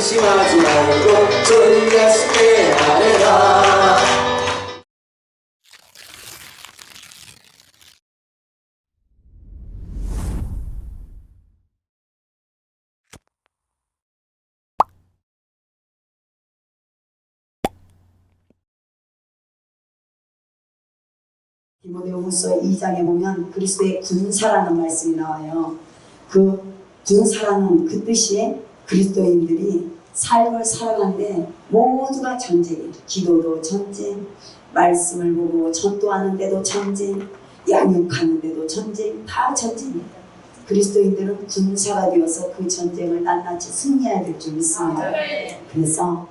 근심하지 말고 주 예수께 아뢰라 디모데후서 2장에 보면 그리스도의 군사라는 말씀이 나와요. 그 군사라는 그 뜻이 그리스도인들이 삶을 살아가는데 모두가 전쟁이에요. 기도도 전쟁, 말씀을 보고 전도하는데도 전쟁, 양육하는데도 전쟁, 다 전쟁이에요. 그리스도인들은 군사가 되어서 그 전쟁을 낱낱이 승리해야 될 줄 믿습니다. 그래서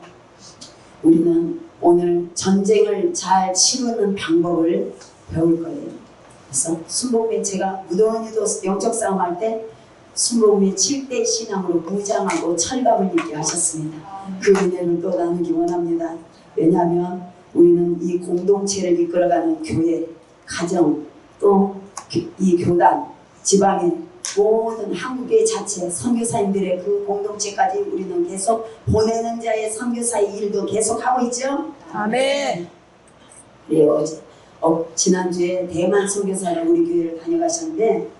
우리는 오늘 전쟁을 잘 치르는 방법을 배울 거예요. 그래서 순복음에 제가 무더운이도 영적 싸움 할 때 순복음의 7대 신앙으로 무장하고 철갑을 입게 하셨습니다. 그 은혜를 또 나누기 원합니다. 왜냐하면 우리는 이 공동체를 이끌어가는 교회, 가정, 또 이 교단, 지방의 모든 한국의 자체 선교사님들의 그 공동체까지 우리는 계속 보내는 자의 선교사의 일도 계속 하고 있죠. 아멘. 예, 어제 어, 지난주에 대만 선교사를 우리 교회를 다녀가셨는데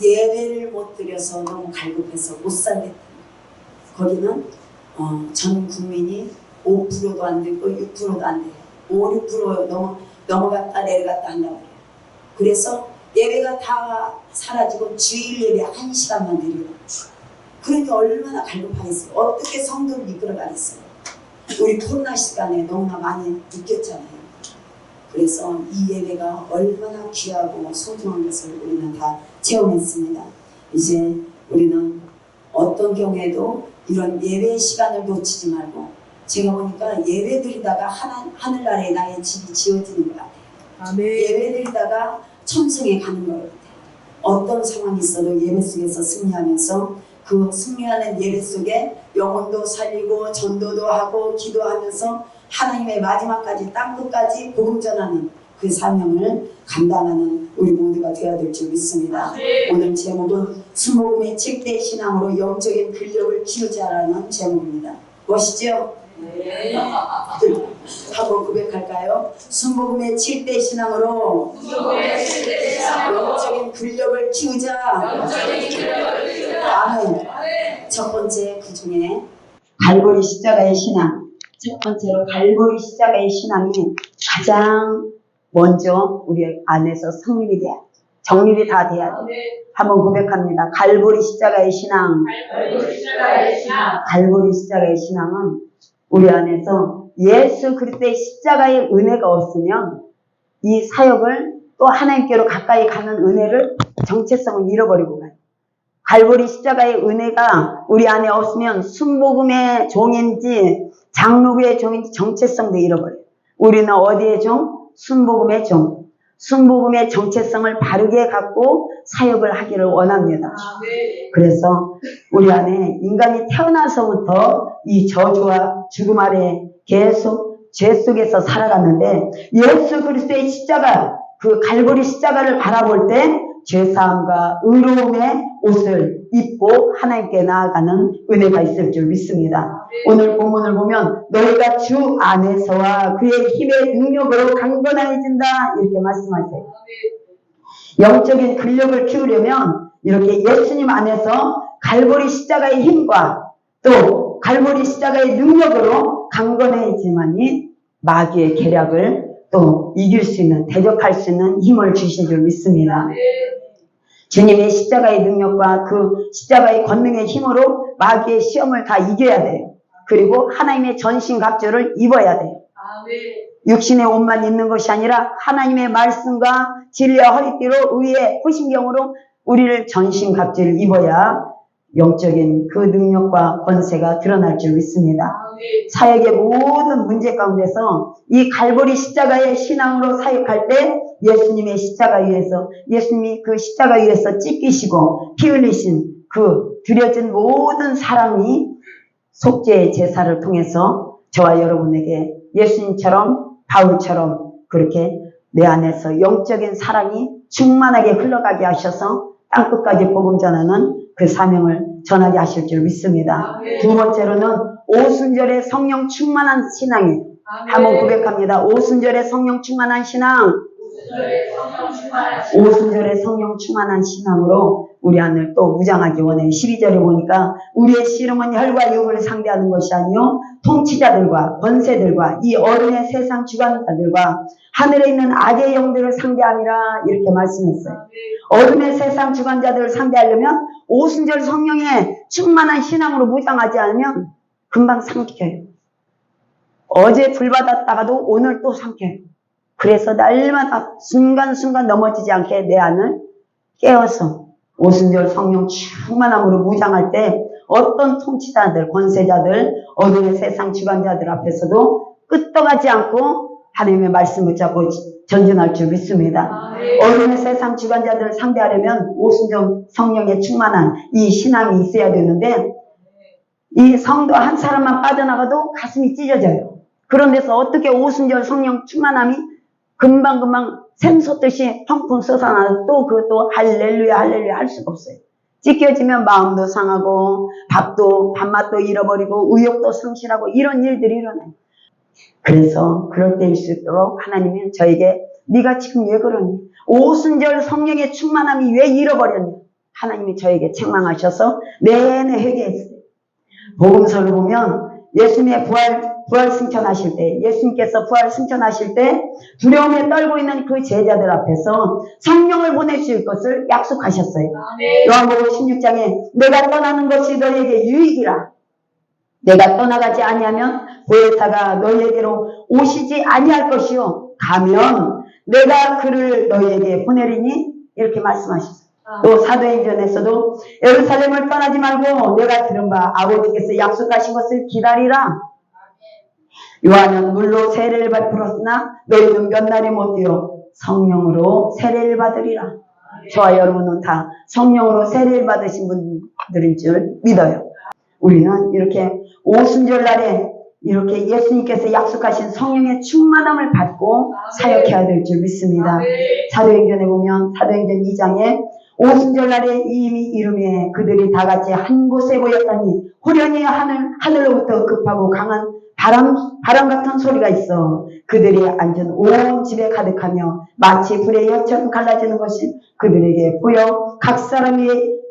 예배를 못 드려서 너무 갈급해서 못 살겠다. 거기는 어, 전 국민이 5%도 안 되고 6%도 안 돼요. 5, 6% 넘어, 넘어갔다 내려갔다 한다고 그래요. 그래서 예배가 다 사라지고 주일 예배 한 시간만 드리고 그러니 얼마나 갈급하겠어요. 어떻게 성도를 이끌어가겠어요. 우리 코로나 시간에 너무나 많이 느꼈잖아요. 그래서 이 예배가 얼마나 귀하고 소중한 것을 우리는 다 체험했습니다. 이제 우리는 어떤 경우에도 이런 예배 시간을 놓치지 말고 제가 보니까 예배 드리다가 하나, 하늘나라에 나의 집이 지어지는 것 같아요. 아멘. 예배 드리다가 천성에 가는 것 같아요. 어떤 상황이 있어도 예배 속에서 승리하면서 그 승리하는 예배 속에 영혼도 살리고 전도도 하고 기도하면서 하나님의 마지막까지 땅 끝까지 복음 전하는 그 사명을 감당하는 우리 모두가 되어야 될 줄 믿습니다. 오늘 제목은 수목음의 책대 신앙으로 영적인 근력을 키우자라는 제목입니다. 멋있죠? 하고 고백할까요? 순복음의 7대 신앙으로 영적인 근력을 키우자. 아멘. 첫 번째 그 중에 갈보리 십자가의 신앙. 첫 번째로 갈보리 십자가의 신앙이 가장 먼저 우리 안에서 성립이 돼야 돼. 정립이 다 돼야 돼. 한번 고백합니다. 갈보리 십자가의 신앙. 갈보리 십자가의 신앙은 우리 안에서 예수 그리스도의 십자가의 은혜가 없으면 이 사역을 또 하나님께로 가까이 가는 은혜를 정체성을 잃어버리고 가요. 갈보리 십자가의 은혜가 우리 안에 없으면 순복음의 종인지 장로교의 종인지 정체성도 잃어버려요. 우리는 어디의 종? 순복음의 종. 순복음의 정체성을 바르게 갖고 사역을 하기를 원합니다. 그래서 우리 안에 인간이 태어나서부터 이 저주와 죽음 아래 계속 죄 속에서 살아갔는데 예수 그리스도의 십자가 그 갈보리 십자가를 바라볼 때 죄사함과 의로움의 옷을 입고 하나님께 나아가는 은혜가 있을 줄 믿습니다. 오늘 본문을 보면 너희가 주 안에서와 그의 힘의 능력으로 강건해진다 이렇게 말씀하세요. 영적인 근력을 키우려면 이렇게 예수님 안에서 갈보리 십자가의 힘과 또 갈보리 십자가의 능력으로 강건해지만이 마귀의 계략을 또 이길 수 있는 대적할 수 있는 힘을 주신 줄 믿습니다. 주님의 십자가의 능력과 그 십자가의 권능의 힘으로 마귀의 시험을 다 이겨야 돼요. 그리고 하나님의 전신갑주를 입어야 돼요. 육신의 옷만 입는 것이 아니라 하나님의 말씀과 진리와 허리띠로 의의 후신경으로 우리를 전신갑주를 입어야 영적인 그 능력과 권세가 드러날 줄 믿습니다. 아멘. 사역의 모든 문제 가운데서 이 갈보리 십자가의 신앙으로 사역할 때 예수님의 십자가 위에서 예수님이 그 십자가 위에서 찢기시고 피 흘리신 그 드려진 모든 사랑이 속죄의 제사를 통해서 저와 여러분에게 예수님처럼 바울처럼 그렇게 내 안에서 영적인 사랑이 충만하게 흘러가게 하셔서 땅끝까지 복음 전하는 그 사명을 전하게 하실 줄 믿습니다. 아멘. 두 번째로는 오순절의 성령 충만한 신앙이 아멘. 한번 고백합니다. 오순절의 성령 충만한 신앙, 성령 오순절의 성령 충만한 신앙으로 우리 안을 또 무장하기 원해. 12절에 보니까 우리의 씨름은 혈과 육을 상대하는 것이 아니요 통치자들과 권세들과 이 어른의 세상 주관자들과 하늘에 있는 악의 영들을 상대함이라 이렇게 말씀했어요. 어둠의 세상 주관자들을 상대하려면 오순절 성령의 충만한 신앙으로 무장하지 않으면 금방 삼켜요. 어제 불 받았다가도 오늘 또 삼켜요. 그래서 날마다 순간순간 넘어지지 않게 내 안을 깨워서 오순절 성령 충만함으로 무장할 때 어떤 통치자들, 권세자들, 어둠의 세상 주관자들 앞에서도 끄떡하지 않고 하나님의 말씀을 잡고 전진할 줄 믿습니다. 아멘. 어둠의 세상 주관자들을 상대하려면 오순절 성령에 충만한 이 신앙이 있어야 되는데 이 성도 한 사람만 빠져나가도 가슴이 찢어져요. 그런 데서 어떻게 오순절 성령 충만함이 금방금방 샘솟듯이 펑펑 솟아나도 또 그것도 할렐루야 할렐루야 할 수가 없어요. 찢겨지면 마음도 상하고 밥도 밥맛도 잃어버리고 의욕도 상실하고 이런 일들이 일어나요. 그래서 그럴 때일수록 하나님은 저에게 네가 지금 왜 그러니? 오순절 성령의 충만함이 왜 잃어버렸니? 하나님이 저에게 책망하셔서 내내 회개했어요. 복음서를 보면 예수님의 부활 부활 승천하실 때 예수님께서 부활 승천하실 때 두려움에 떨고 있는 그 제자들 앞에서 성령을 보내실 것을 약속하셨어요. 요한복음 16장에 내가 떠나는 것이 너에게 유익이라. 내가 떠나가지 아니하면 보혜사가 너희에게로 오시지 아니할 것이요. 가면 내가 그를 너희에게 보내리니 이렇게 말씀하셨어요. 또 사도행전에서도 예루살렘을 떠나지 말고 내가 들은 바 아버지께서 약속하신 것을 기다리라. 요한은 물로 세례를 베풀었으나 너희는 몇 날이 못 되어 성령으로 세례를 받으리라. 저와 여러분은 다 성령으로 세례를 받으신 분들인 줄 믿어요. 우리는 이렇게 오순절 날에 이렇게 예수님께서 약속하신 성령의 충만함을 받고 사역해야 될 줄 믿습니다. 사도행전에 보면 사도행전 2장에 오순절 날에 이미 이름에 그들이 다 같이 한 곳에 모였다니 호련히 하늘 하늘로부터 급하고 강한 바람 바람 같은 소리가 있어. 그들이 앉은 온 집에 가득하며 마치 불의 엿처럼 갈라지는 것이 그들에게 보여 각 사람이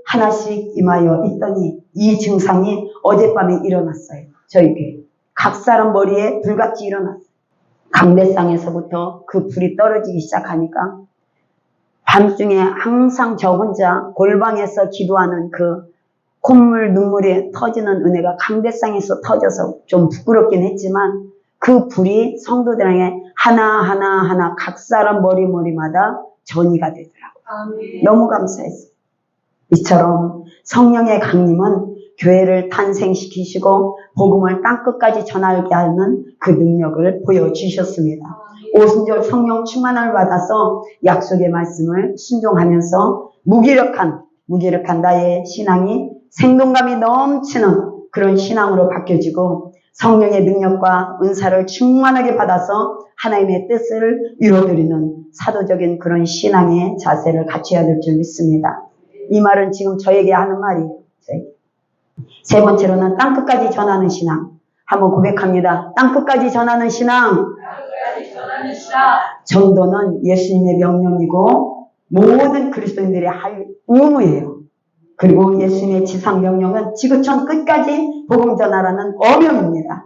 하나씩 임하여 있더니 이 증상이 어젯밤에 일어났어요. 저에게 각 사람 머리에 불같이 일어났어요. 강대상에서부터 그 불이 떨어지기 시작하니까 밤중에 항상 저 혼자 골방에서 기도하는 그 콧물 눈물이 터지는 은혜가 강대상에서 터져서 좀 부끄럽긴 했지만 그 불이 성도들에게 하나하나 하나 각 사람 머리 머리마다 전이가 되더라고요. 아멘. 너무 감사했어요. 이처럼 성령의 강림은 교회를 탄생시키시고 복음을 땅끝까지 전하게 하는 그 능력을 보여주셨습니다. 오순절 성령 충만함을 받아서 약속의 말씀을 순종하면서 무기력한 무기력한 나의 신앙이 생동감이 넘치는 그런 신앙으로 바뀌어지고 성령의 능력과 은사를 충만하게 받아서 하나님의 뜻을 이루어드리는 사도적인 그런 신앙의 자세를 갖춰야 될 줄 믿습니다. 이 말은 지금 저에게 하는 말이에요. 저에게. 세 번째로는 땅끝까지 전하는 신앙. 한번 고백합니다. 땅끝까지 전하는 신앙. 전도는 예수님의 명령이고 모든 그리스도인들의 할 의무예요. 그리고 예수님의 지상 명령은 지구촌 끝까지 복음 전하라는 어명입니다.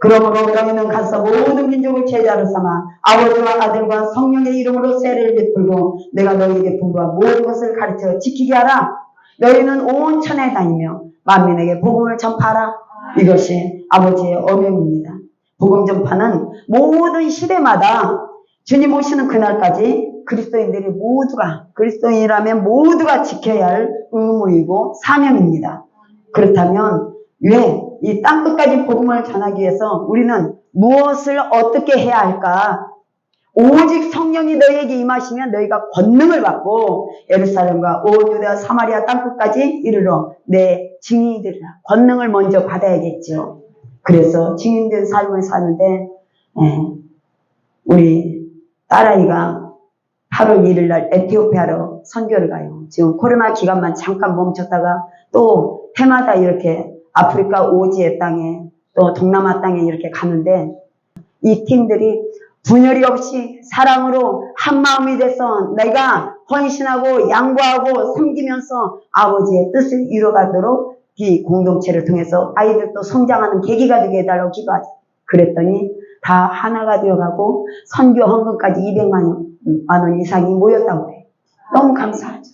그러므로 너희는 가서 모든 민족을 제자로 삼아 아버지와 아들과 성령의 이름으로 세례를 베풀고 내가 너희에게 분부한 모든 것을 가르쳐 지키게 하라. 너희는 온 천에 다니며 만민에게 복음을 전파하라. 이것이 아버지의 어명입니다. 복음 전파는 모든 시대마다 주님 오시는 그날까지 그리스도인들이 모두가 그리스도인이라면 모두가 지켜야 할 의무이고 사명입니다. 그렇다면 왜 이 땅끝까지 복음을 전하기 위해서 우리는 무엇을 어떻게 해야 할까? 오직 성령이 너희에게 임하시면 너희가 권능을 받고 예루살렘과 온 유대와 사마리아 땅끝까지 이르러 내 증인이 되리라. 권능을 먼저 받아야겠죠. 그래서 증인된 삶을 사는데 예, 우리 딸아이가 8월 1일 날 에티오피아로 선교를 가요. 지금 코로나 기간만 잠깐 멈췄다가 또 해마다 이렇게 아프리카 오지의 땅에 또 동남아 땅에 이렇게 가는데 이 팀들이 분열이 없이 사랑으로 한 마음이 돼서 내가 헌신하고 양보하고 섬기면서 아버지의 뜻을 이뤄가도록 이 공동체를 통해서 아이들도 성장하는 계기가 되게 해달라고 기도하자. 그랬더니 다 하나가 되어가고 선교 헌금까지 200만 원, 만 원 이상이 모였다고 그래요. 너무 감사하죠.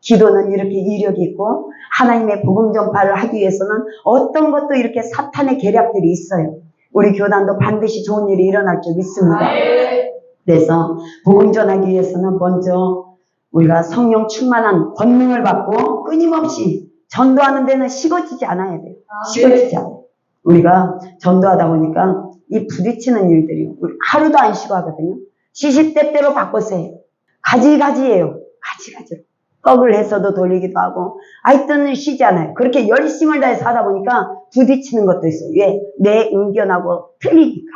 기도는 이렇게 이력이 있고 하나님의 복음 전파를 하기 위해서는 어떤 것도 이렇게 사탄의 계략들이 있어요. 우리 교단도 반드시 좋은 일이 일어날 줄 믿습니다. 그래서 복음 전하기 위해서는 먼저 우리가 성령 충만한 권능을 받고 끊임없이 전도하는 데는 식어지지 않아야 돼요. 식어지지 않아요. 우리가 전도하다 보니까 이 부딪히는 일들이 하루도 안 쉬고 하거든요. 시시때때로 바꿔서요. 가지가지예요. 가지가지로. 떡을 해서도 돌리기도 하고 하여튼 쉬지 않아요. 그렇게 열심을 다해서 하다 보니까 부딪히는 것도 있어요. 왜? 내 의견하고 틀리니까.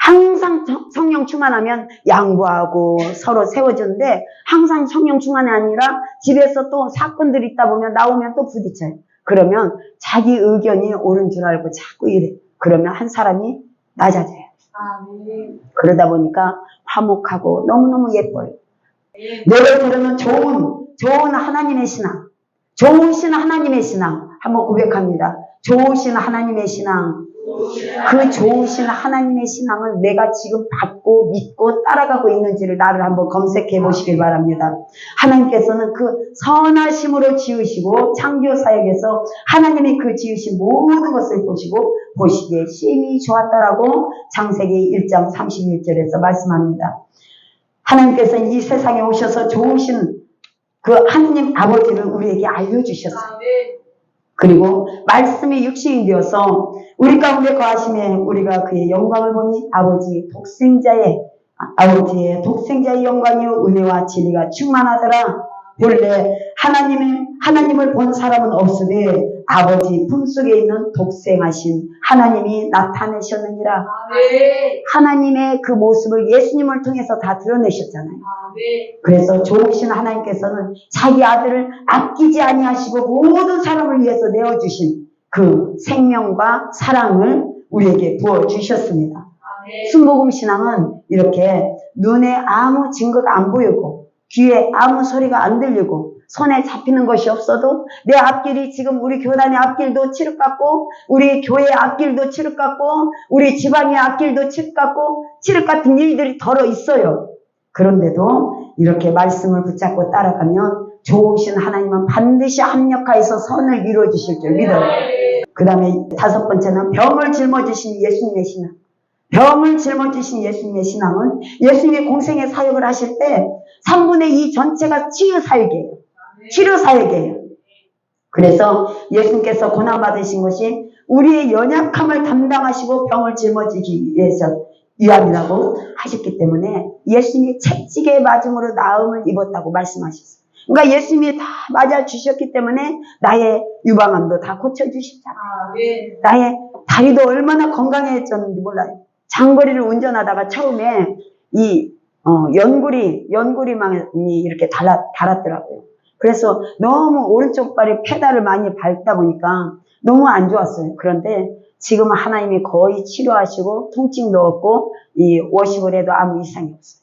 항상 성- 성령 충만하면 양보하고 서로 세워주는데 항상 성령 충만이 아니라 집에서 또 사건들이 있다 보면 나오면 또 부딪혀요. 그러면 자기 의견이 옳은 줄 알고 자꾸 이래. 그러면 한 사람이 낮아져요. 그러다 보니까 화목하고 너무너무 예뻐요. 내가 들으면 좋은, 좋은 하나님의 신앙, 좋으신 하나님의 신앙, 한번 고백합니다. 좋으신 하나님의 신앙, 그 좋으신 하나님의 신앙을 내가 지금 받고 믿고 따라가고 있는지를 나를 한번 검색해 보시길 바랍니다. 하나님께서는 그 선하심으로 지으시고 창조 사역에서 하나님이 그 지으신 모든 것을 보시고 보시기에 심히 좋았다라고 창세기 1장 31절에서 말씀합니다. 하나님께서는 이 세상에 오셔서 좋으신 그 하나님 아버지를 우리에게 알려주셨어요. 그리고 말씀이 육신이 되어서 우리 가운데 거하심에 우리가 그의 영광을 보니 아버지 독생자의 아, 아버지의 독생자의 영광이요 은혜와 진리가 충만하더라. 본래 하나님을 하나님을 본 사람은 없으되 아버지 품속에 있는 독생하신 하나님이 나타내셨느니라. 하나님의 그 모습을 예수님을 통해서 다 드러내셨잖아요. 그래서 좋으신 하나님께서는 자기 아들을 아끼지 아니하시고 모든 사람을 위해서 내어주신 그 생명과 사랑을 우리에게 부어 주셨습니다. 순복음 신앙은 이렇게 눈에 아무 증거가 안 보이고 귀에 아무 소리가 안 들리고 손에 잡히는 것이 없어도 내 앞길이 지금 우리 교단의 앞길도 칠흑 같고 우리 교회 앞길도 칠흑 같고 우리 지방의 앞길도 칠흑 같고 칠흑 같은 일들이 덜어 있어요. 그런데도 이렇게 말씀을 붙잡고 따라가면 좋으신 하나님은 반드시 합력하여서 선을 이루어 주실 줄 믿어요. 그 다음에 다섯 번째는 병을 짊어지신 예수님의 신앙. 병을 짊어지신 예수님의 신앙은 예수님의 공생의 사역을 하실 때 3분의 2 전체가 치유 사역이에요. 치료 사역이에요. 그래서 예수님께서 고난받으신 것이 우리의 연약함을 담당하시고 병을 짊어지기 위해서 위함이라고 하셨기 때문에 예수님이 채찍의 맞음으로 나음을 입었다고 말씀하셨어요. 그러니까 예수님이 다 맞아 주셨기 때문에 나의 유방암도 다 고쳐 주셨잖아요. 나의 다리도 얼마나 건강해졌는지 몰라요. 장거리를 운전하다가 처음에 이 어, 연구리 연구리망이 이렇게 달았, 달았더라고요. 그래서 너무 오른쪽 발이 페달을 많이 밟다 보니까 너무 안 좋았어요. 그런데 지금은 하나님이 거의 치료하시고 통증도 없고 이 워십을 해도 아무 이상이 없어요.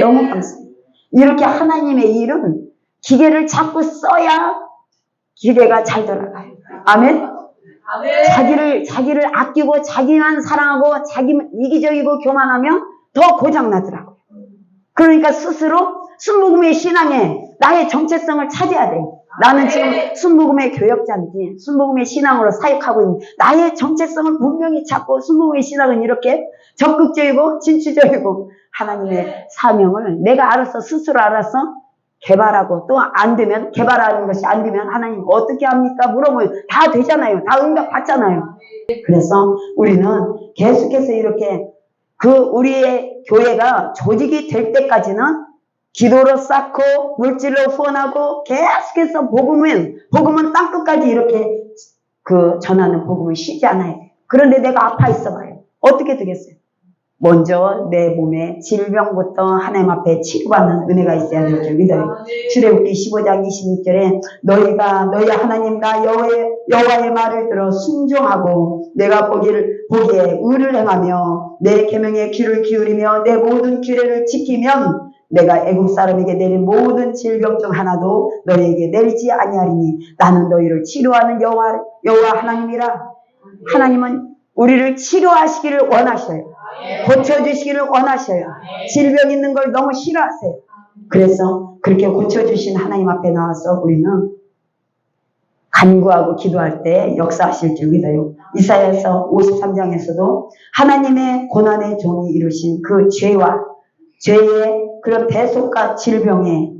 너무 감사해요. 이렇게 하나님의 일은 기계를 자꾸 써야 기계가 잘 돌아가요. 아멘? 아멘. 자기를 자기를 아끼고 자기만 사랑하고 자기 이기적이고 교만하면 더 고장 나더라고요. 그러니까 스스로 순복음의 신앙에 나의 정체성을 찾아야 돼. 나는 지금 순복음의 교역자인지 순복음의 신앙으로 사역하고 있는 나의 정체성을 분명히 찾고 순복음의 신앙은 이렇게 적극적이고 진취적이고 하나님의 사명을 내가 알아서 스스로 알아서 개발하고 또 안 되면 개발하는 것이 안 되면 하나님 어떻게 합니까? 물어보면 다 되잖아요. 다 응답 받잖아요. 그래서 우리는 계속해서 이렇게 그 우리의 교회가 조직이 될 때까지는 기도로 쌓고 물질로 후원하고 계속해서 복음은 복음은 땅 끝까지 이렇게 그 전하는 복음을 쉬지 않아야 돼. 그런데 내가 아파 있어 봐요. 어떻게 되겠어요? 먼저 내 몸에 질병부터 하나님 앞에 치료받는 은혜가 있어야 될 줄 믿어요. 출애굽기 15장 26절에 너희가 너희 하나님과 여호와의, 여호와의 말을 들어 순종하고 내가 보기를 보기에 의를 행하며 내 계명에 귀를 기울이며 내 모든 규례를 지키면 내가 애국 사람에게 내린 모든 질병 중 하나도 너희에게 내리지 아니하리니 나는 너희를 치료하는 여호와 여호와 하나님이라 하나님은 우리를 치료하시기를 원하셔요. 고쳐주시기를 원하셔요. 질병 있는 걸 너무 싫어하세요. 그래서 그렇게 고쳐주신 하나님 앞에 나와서 우리는 간구하고 기도할 때 역사하실 줄 믿어요. 이사야서 53장에서도 하나님의 고난의 종이 이루신 그 죄와 죄의 그런 대속과 질병의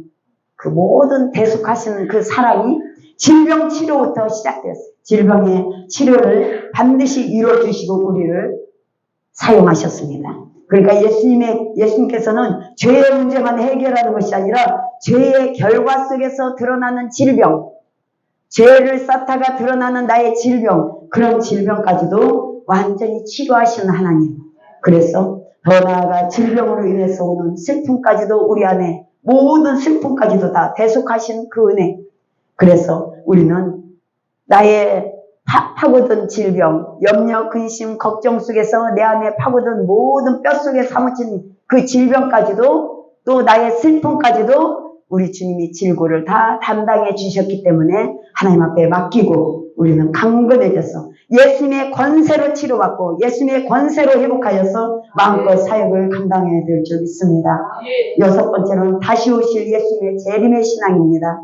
그 모든 대속하시는 그 사랑이 질병 치료부터 시작되었어요. 질병의 치료를 반드시 이루어 주시고 우리를 사용하셨습니다. 그러니까 예수님의, 예수님께서는 죄의 문제만 해결하는 것이 아니라 죄의 결과 속에서 드러나는 질병, 죄를 쌓다가 드러나는 나의 질병, 그런 질병까지도 완전히 치료하시는 하나님. 그래서 더 나아가 질병으로 인해서 오는 슬픔까지도 우리 안에 모든 슬픔까지도 다 대속하신 그 은혜. 그래서 우리는 나의 파, 파고든 질병, 염려, 근심, 걱정 속에서 내 안에 파고든 모든 뼛속에 사무친 그 질병까지도 또 나의 슬픔까지도 우리 주님이 질고를 다 담당해 주셨기 때문에 하나님 앞에 맡기고 우리는 강건해져서 예수님의 권세로 치료받고 예수님의 권세로 회복하여서 마음껏 사역을 감당해야 될 줄 믿습니다. 여섯 번째는 다시 오실 예수님의 재림의 신앙입니다.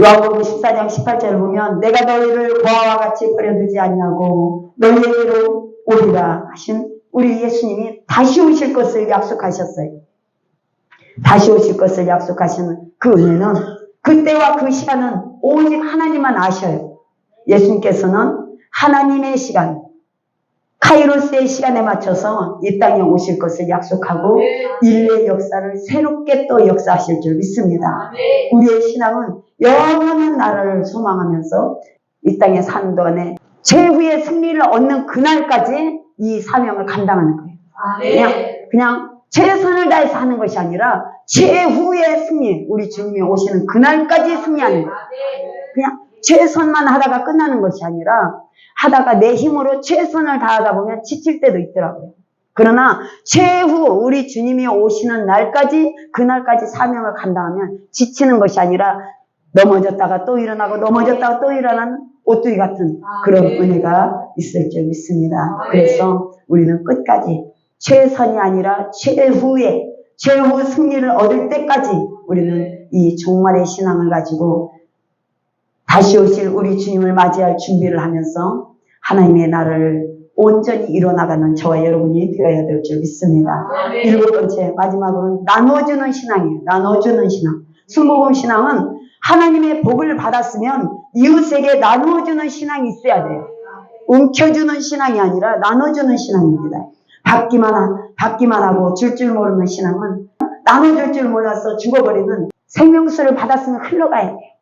요한복음 14장 18절을 보면 내가 너희를 고아와 같이 버려두지 않냐고 너희에게로 오리라 하신 우리 예수님이 다시 오실 것을 약속하셨어요. 다시 오실 것을 약속하시는 그 은혜는 그때와 그 시간은 오직 하나님만 아셔요. 예수님께서는 하나님의 시간, 카이로스의 시간에 맞춰서 이 땅에 오실 것을 약속하고 인류의 역사를 새롭게 또 역사하실 줄 믿습니다. 우리의 신앙은 영원한 나라를 소망하면서 이 땅에 사는 동안에 최후의 승리를 얻는 그날까지 이 사명을 감당하는 거예요. 그냥, 그냥 최선을 다해서 하는 것이 아니라 최후의 승리, 우리 주님이 오시는 그날까지 승리하는 거예요. 그냥 최선만 하다가 끝나는 것이 아니라 하다가 내 힘으로 최선을 다하다 보면 지칠 때도 있더라고요. 그러나 최후 우리 주님이 오시는 날까지 그날까지 사명을 감당하면 지치는 것이 아니라 넘어졌다가 또 일어나고 넘어졌다가 또 일어나는 오뚜기 같은 그런 은혜가 있을 줄 믿습니다. 그래서 우리는 끝까지 최선이 아니라 최후의 최후 승리를 얻을 때까지 우리는 이 종말의 신앙을 가지고 다시 오실 우리 주님을 맞이할 준비를 하면서 하나님의 나라를 온전히 이뤄나가는 저와 여러분이 되어야 될 줄 믿습니다. 일곱 번째, 마지막으로는 나눠주는 신앙이에요. 나눠주는 신앙. 순복음 신앙은 하나님의 복을 받았으면 이웃에게 나누어주는 신앙이 있어야 돼요. 움켜주는 신앙이 아니라 나눠주는 신앙입니다. 받기만, 하, 받기만 하고 줄 줄 모르는 신앙은 나눠줄 줄 몰라서 죽어버리는 생명수를 받았으면 흘러가야 돼요.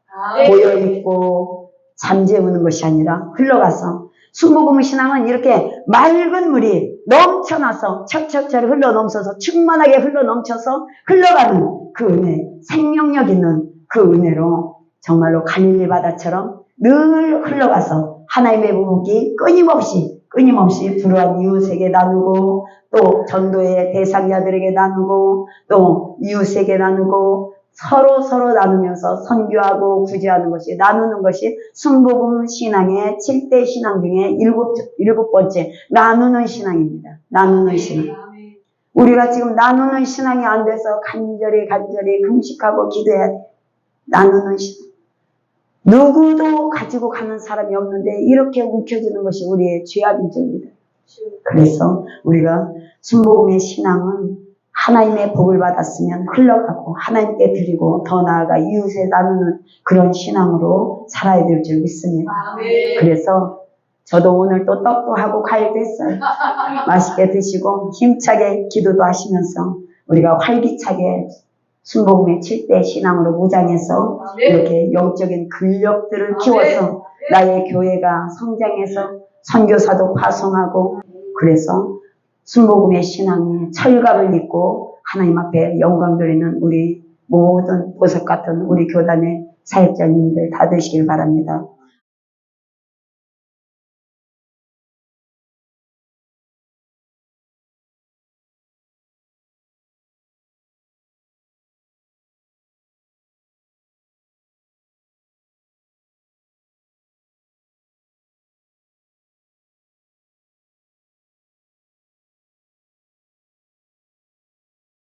모여있고 잠재우는 것이 아니라 흘러가서 순복음 신앙은 이렇게 맑은 물이 넘쳐나서 철철철 흘러 넘쳐서 충만하게 흘러 넘쳐서 흘러가는 그 은혜, 생명력 있는 그 은혜로 정말로 갈릴리 바다처럼 늘 흘러가서 하나님의 복이 끊임없이 끊임없이 불우한 이웃에게 나누고 또 전도의 대상자들에게 나누고 또 이웃에게 나누고 서로 서로 나누면서 선교하고 구제하는 것이 나누는 것이 순복음 신앙의 7대 신앙 중에 일곱, 일곱 번째 나누는 신앙입니다. 나누는 신앙. 우리가 지금 나누는 신앙이 안 돼서 간절히 간절히 금식하고 기도해야 돼. 나누는 신앙. 누구도 가지고 가는 사람이 없는데 이렇게 움켜쥐는 것이 우리의 죄악인 줄입니다. 그래서 우리가 순복음의 신앙은 하나님의 복을 받았으면 흘러가고 하나님께 드리고 더 나아가 이웃에 나누는 그런 신앙으로 살아야 될 줄 믿습니다. 그래서 저도 오늘 또 떡도 하고 과일도 했어요. 맛있게 드시고 힘차게 기도도 하시면서 우리가 활기차게 순복음의 7대 신앙으로 무장해서 이렇게 영적인 근력들을 키워서 나의 교회가 성장해서 선교사도 파송하고 그래서 순복음의 신앙이 철갑을 입고 하나님 앞에 영광 드리는 우리 모든 보석 같은 우리 교단의 사역자님들 다 되시길 바랍니다.